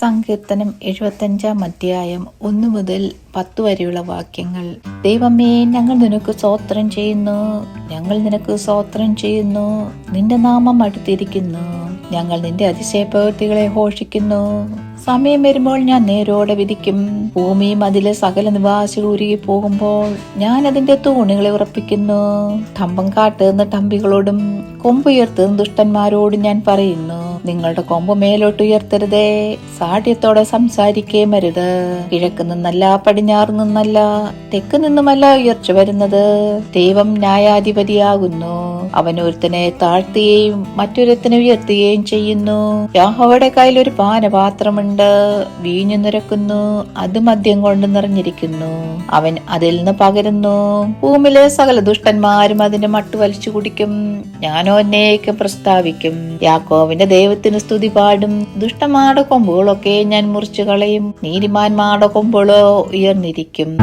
സങ്കീർത്തനം എഴുപത്തഞ്ചാം അധ്യായം ഒന്നു മുതൽ പത്ത് വരെയുള്ള വാക്യങ്ങൾ. ദൈവമേ ഞങ്ങൾ നിനക്ക് സ്വോത്രം ചെയ്യുന്നു. ഞങ്ങൾ നിനക്ക് സ്വോത്രം ചെയ്യുന്നു. നിന്റെ നാമം അടുത്തിരിക്കുന്നു. ഞങ്ങൾ നിന്റെ അതിശയപ്രവൃത്തികളെ ഘോഷിക്കുന്നു. സമയം വരുമ്പോൾ ഞാൻ നേരോടെ വിധിക്കും. ഭൂമിയും അതിലെ സകല നിവാസികൾ ഉരുകി പോകുമ്പോൾ ഞാൻ അതിന്റെ തൂണുകളെ ഉറപ്പിക്കുന്നു. ടമ്പം കാട്ടുന്ന ടമ്പികളോടും കൊമ്പുയർത്തുന്ന ദുഷ്ടന്മാരോടും ഞാൻ പറയുന്നു. നിങ്ങളുടെ കൊമ്പ് മേലോട്ട് ഉയർത്തരുതേ സാഠ്യത്തോടെ സംസാരിക്കേ മരുത്. കിഴക്ക് നിന്നല്ല പടിഞ്ഞാറ് നിന്നല്ല തെക്ക് നിന്നുമല്ല ഉയർച്ച വരുന്നത്. ദൈവം ന്യായാധിപതിയാകുന്നു. അവൻ ഒരുത്തനെ താഴ്ത്തുകയും മറ്റൊരുത്തനെ ഉയർത്തുകയും ചെയ്യുന്നു. യാഹോയുടെ കയ്യിൽ ഒരു പാനപാത്രമുണ്ട്. വീഞ്ഞു നിരക്കുന്നു അത് മദ്യം കൊണ്ട് നിറഞ്ഞിരിക്കുന്നു. അവൻ അതിൽ നിന്ന് പകരുന്നു. ഭൂമിയിലെ സകല ദുഷ്ടന്മാരും അതിന്റെ മട്ട് വലിച്ചു കുടിക്കും. ഞാനോ എന്നേക്കും പ്രസ്താവിക്കും. യാക്കോവിന്റെ ദൈവത്തിന് സ്തുതി പാടും. ദുഷ്ടന്മാരുടെ കൊമ്പുകളൊക്കെ ഞാൻ മുറിച്ചു കളയും നീതിമാന്മാരുടെ കൊമ്പുകളോ ഉയർന്നിരിക്കും.